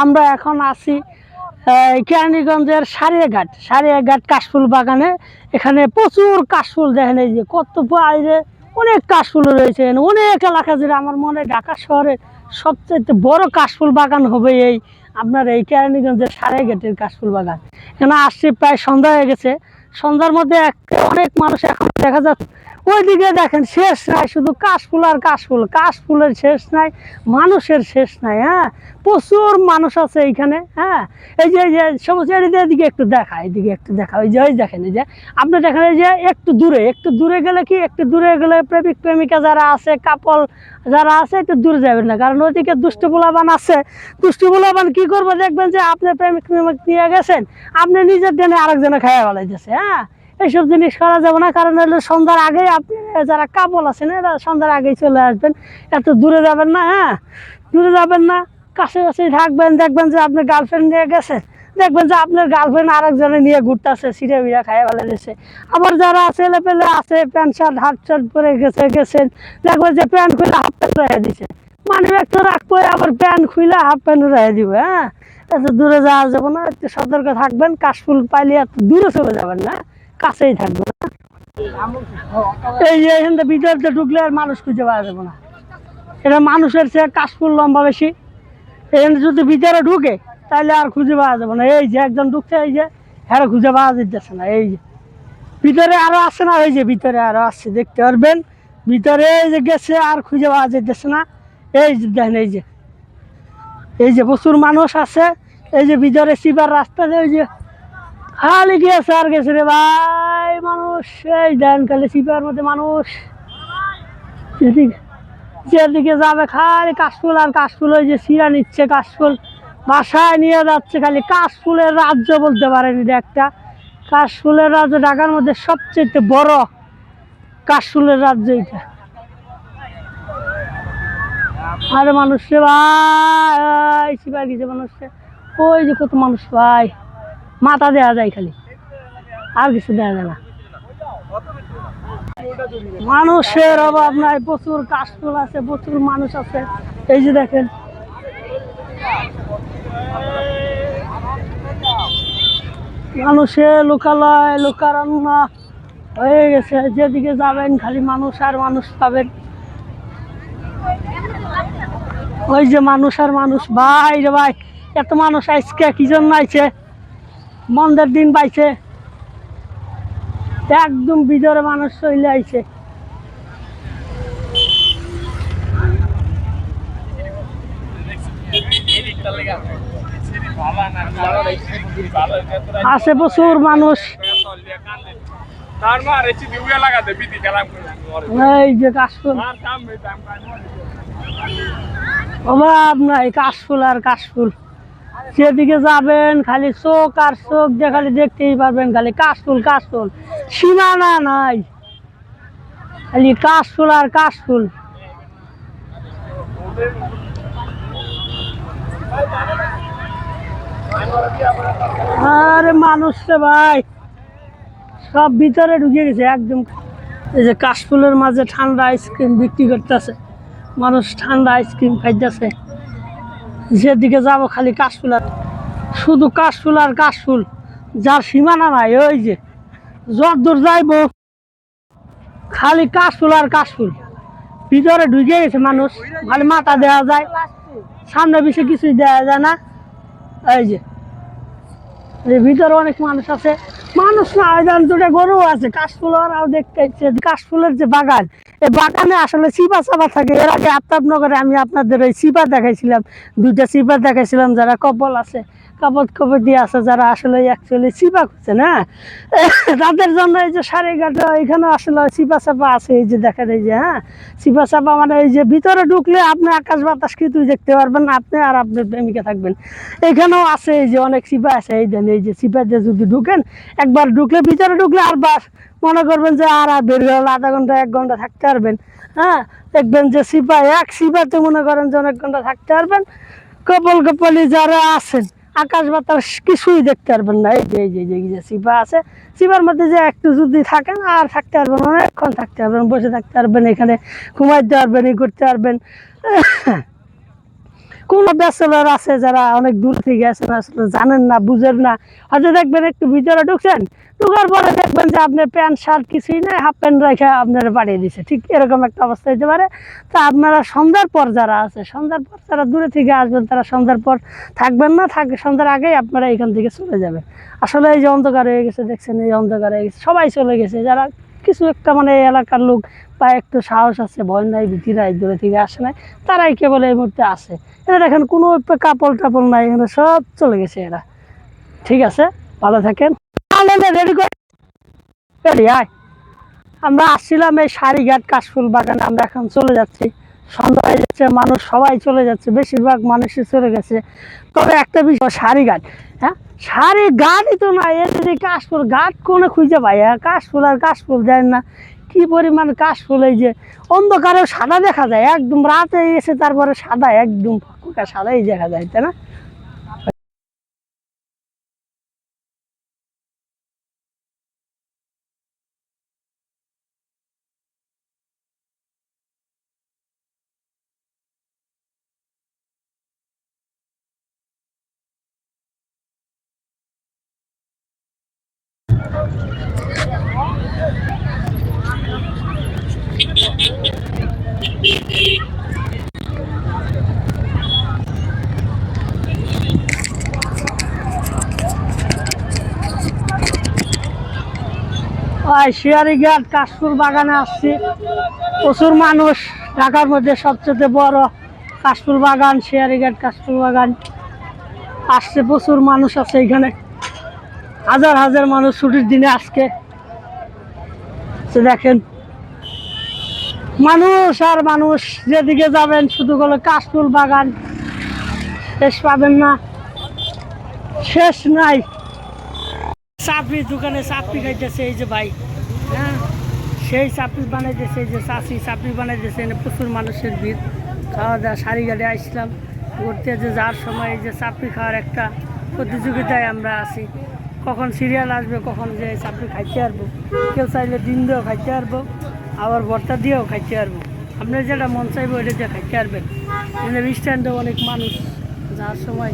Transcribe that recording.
আমরা এখন আছি কেরানীগঞ্জের সারিয়াঘাট। সারিয়াঘাট কাশফুল বাগানে। এখানে প্রচুর কাশফুল দেখেন, এই যে কত বাইরে অনেক কাশফুল রয়েছে। অনেক এলাকা জুড়ে আমার মনে হয় ঢাকা শহরে সবচেয়ে বড় কাশফুল বাগান হবে এই আপনার এই কেরানীগঞ্জের সারিয়াঘাটের কাশফুল বাগান। এখানে আসছে, প্রায় সন্ধ্যা হয়ে গেছে। সন্ধ্যার মধ্যে এক- অনেক মানুষ এখন দেখা যাচ্ছে ওইদিকে দেখেন শেষ নাই, শুধু কাশফুল আর কাশফুল। কাশফুলের শেষ নাই, মানুষের শেষ নাই হ্যাঁ? প্রচুর মানুষ আছে এইখানে হ্যাঁ? এই যে যে, সবুজ এদিকে একটু দেখা, এদিকে একটু দেখা, ওই যে, ওই দেখেন, এই যে, আপনি দেখেন এই যে, একটু দূরে একটু দূরে গেলে কি, একটু দূরে গেলে প্রেমিক, প্রেমিকা যারা আছে কাপল যারা আছে, একটু দূরে যাবেন না, কারণ ওইদিকে দুষ্ট পোলাবান আছে। দুষ্ট পোলাবান কি করব? দেখবেন যে আপনি প্রেমিক প্রেমিক নিয়ে গেছেন, আপনি নিজের জন্য আরেকজনে খাইয়া বেলাইতেছে হ্যাঁ? এইসব জিনিস করা যাবে না, কারণ হলো সন্ধ্যার আগেই আপনি যারা কাপল আছেন, এরা সন্ধ্যার আগেই চলে আসবেন। এত দূরে যাবেন না হ্যাঁ? দূরে যাবেন না, কাছে কাছেই থাকবেন, দেখবেন যে আপনার গার্লফ্রেন্ড নিয়ে গেছে, দেখবেন যে আপনার গার্লফ্রেন্ড আরেকজনে নিয়ে ঘুরতেছে সিঁড়ে বিড়া খাইয়ে ভালো দিচ্ছে আবার যারা ছেলে পেলে আছে, প্যান্ট শার্ট, হাফ শার্ট পরে গেছে, গেছেন, দেখবেন যে প্যান্ট খুলে হাফ প্যান্ট রেখে দিছে মানে একটা রাখব আবার প্যান্ট খুলে হাফ প্যান্ট রেখে দিব হ্যাঁ? এত দূরে যাওয়া যাবে না, একটু সতর্ক থাকবেন, কাশফুল পাইলে এত দূরে চলে যাবেন না। কাছেই থাকবেন এই যে এখান থেকে ভিতরে ঢুকলে আর মানুষ খুঁজে পাওয়া যাবে না এটা মানুষের চেয়ে কাশফুল লম্বা বেশি এখানে যদি ভিতরে ঢুকে তাহলে আর খুঁজে পাওয়া যাবে না এই যে একজন ঢুকছে এই যে হ্যাঁ খুঁজে পাওয়া যেতেছে না এই যে ভিতরে আরও আছে না এই যে ভিতরে আরও আসছে দেখতে পারবেন ভিতরে এই যে গেছে আর খুঁজে পাওয়া যেতেছে না এই যে দেখেন এই যে এই যে প্রচুর মানুষ আছে এই যে ভিতরে শিবার রাস্তা এই যে খালি গেছে আর গেছে রে ভাই, মানুষ। এই দেন খালি শিবার মধ্যে মানুষ। যেদিকে যাবে খালি কাশফুল, আর কাশফুল ওই যে শিরা নিচ্ছে, কাশফুল বাসায় নিয়ে যাচ্ছে খালি। কাশফুলের রাজ্য বলতে পারেন এটা একটা। কাশফুলের রাজ্য ঢাকার মধ্যে সবচেয়ে বড় কাশফুলের রাজ্য এটা। আরে মানুষ ভাই শিবাই গেছে মানুষ ওই যে কত মানুষ ভাই। মাথা দেওয়া যায় খালি। আর কিছু দেওয়া যায় না। মানুষের অভাব নাই, প্রচুর কাশফুল আছে, প্রচুর মানুষ আছে। এই যে দেখেন। মানুষের লোকালয়, লোকারণ্য হয়ে গেছে। যেদিকে যাবেন খালি মানুষ আর মানুষ পাবেন। ওই যে মানুষ আর মানুষ। ভাই রে ভাই, এত মানুষ আজকে কি জন্য আইছে? মন্দের দিন পাইছে। একদম বিজরে মানুষ চলে আইছে। আছে প্রচুর মানুষ। এই যে কাশফুল। অভাব নাই, কাশফুল আর কাশফুল। যেদিকে যাবেন, খালি চোখ আর চোখ দিয়ে খালি দেখতেই পারবেন, খালি কাশফুল কাশফুল। সীমানা নাই। খালি কাশফুল আর কাশফুল। আরে মানুষ রে ভাই, সব ভিতরে ঢুকে গেছে একদম। এই যে কাশফুলের মাঝে ঠান্ডা আইসক্রিম বিক্রি করতেছে, মানুষ ঠান্ডা আইসক্রিম খাইতেছে। যেদিকে যাব খালি কাশফুল আর শুধু কাশফুল আর কাশফুল। যার সীমানা নাই, ওই যে যতদূর যাইবো। খালি কাশফুল আর কাশফুল। ভিতরে ঢুকে গেছে মানুষ, খালি মাথা দেওয়া যায়। সামনে বেশি কিছুই দেওয়া যায় না। এই যে ভিতরে অনেক মানুষ আছে। মানুষ না দুটো গরু আছে। কাশফুল ওরাও দেখতে কাশফুলের যে বাগান বাগানে আসলে সিপা চাপা থাকে। এর আগে আফতাবনগরে আমি আপনাদের ওই সিপা দেখাইছিলাম, দুইটা সিপা দেখাইছিলাম, যারা কপল আছে। কাপড় কপড় দিয়ে আছে যারা আসলে অ্যাকচুয়ালি সিপা করছে না? তাদের জন্য এই যে সারে ঘাটে, এখানে আসলে সিপা চাপা আছে, এই যে দেখেন এই যে হ্যাঁ? সিপা চাপা মানে এই যে ভিতরে ঢুকলে আপনি আকাশ বাতাস কিছুই দেখতে পারবেন, আপনি আর আপনার প্রেমিকা থাকবেন। এখানেও আছে এই যে অনেক সিপা আছে, এই দেন এই যে সিপা দিয়ে যদি ঢুকেন, একবার ঢুকলে ভিতরে ঢুকলে আর বাস, মনে করবেন যে আর আর বের হলে, আধা ঘণ্টা, এক ঘণ্টা থাকতে পারবেন হ্যাঁ? দেখবেন যে সিপা এক সিপাতে মনে করেন যে অনেক ঘণ্টা থাকতে পারবেন। কপল কপলি যারা আছেন আকাশ বাতাস কিছুই দেখতে পারবেন না। এই যে এই যে যে সিপা আছে। সিপার মধ্যে যে একটু যদি থাকেন, আর থাকতে পারবেন অনেকক্ষণ থাকতে পারবেন, বসে থাকতে পারবেন, এখানে ঘুমাইতে পারবেন, ই করতে পারবেন। কোন ব্যাচেলার আছে যারা অনেক দূর থেকে আসেন আসলে জানেন না, বুঝেন না। হয়তো দেখবেন একটু ভিতরে ঢুকছেন, ঢুকার পরে দেখবেন যে আপনার প্যান্ট, শার্ট কিছুই নেই, হাফ প্যান্ট রেখে আপনারা বাড়িয়ে দিচ্ছে ঠিক এরকম একটা অবস্থা হতে পারে। তা আপনারা সন্ধ্যার পর যারা আছে, সন্ধ্যার পর যারা দূরে থেকে আসবেন, তারা সন্ধ্যার পর থাকবেন না থাকবে সন্ধ্যার আগেই আপনারা এখান থেকে চলে যাবেন। আসলে এই যে অন্ধকার হয়ে গেছে, দেখছেন এই অন্ধকার হয়ে গেছে, সবাই চলে গেছে। যারা কিছু একটা মানে এলাকার লোক বা একটু সাহস আছে, ভয় নাই, ভীতি নাই, দূরে থেকে আসে নাই, তারাই কেবল এই মুহূর্তে আসে এরা দেখেন কোনো কাপড় টাপড় নাই, এখানে সব চলে গেছে এরা। ঠিক আছে? ভালো থাকেন। রেডি করে আয়। আমরা আসছিলাম এই সারিঘাট কাশফুল বাগানে, আমরা এখন চলে যাচ্ছি। সন্ধ্যা হয়ে যাচ্ছে, মানুষ সবাই চলে যাচ্ছে, বেশিরভাগ মানুষই চলে গেছে। তবে একটা বিষয় শাড়ি গাছ হ্যাঁ? শাড়ি গাছই তো না এর যদি কাশফুল গাছ কোনো খুঁজে পাই হ্যাঁ? কাশফুল আর কাশফুল যায় না। কি পরিমাণ কাশফুল এই যে, অন্ধকারেও সাদা দেখা যায়, একদম রাতে এসে তারপরে সাদা, একদম ফুকা সাদাই দেখা যায়, তাই না? শিয়ারিঘাট কাশফুল বাগানে আসছি। প্রচুর মানুষ, ঢাকার মধ্যে সবচেয়ে বড় কাশফুল বাগান শিয়ারিঘাট কাশফুল বাগান। আসছে প্রচুর মানুষ আছে এখানে। হাজার হাজার মানুষ ছুটির দিনে আজকে। দেখেন, মানুষ আর মানুষ যেদিকে যাবেন, শুধু বলে কাশফুল বাগান, শেষ পাবেন না। শেষ নাই। চাপড়ি দোকানে চাপড়ি খাইতেছে এই যে ভাই হ্যাঁ? সেই চাপড়ি বানাইতেছে এই যে চাষি, চাপড়ি বানাইতেছে এখানে প্রচুর মানুষের ভিড়। খাওয়া দাওয়া, সারি গাড়ি আসলাম। ঘুরতে যে যাওয়ার সময় এই যে চাপড়ি খাওয়ার একটা প্রতিযোগিতায় আমরা আছি। কখন সিরিয়াল আসবে, কখন যে চাপড়ি খাইতে পারব। কেউ চাইলে ডিম দিয়েও খাইতে পারব, আবার ভর্তা দিয়েও খাইতে পারব। আপনার যেটা মন চাইব ওইটা দিয়ে খাইতে পারবেন। এখানে স্ট্যান্ডে অনেক মানুষ যাওয়ার সময়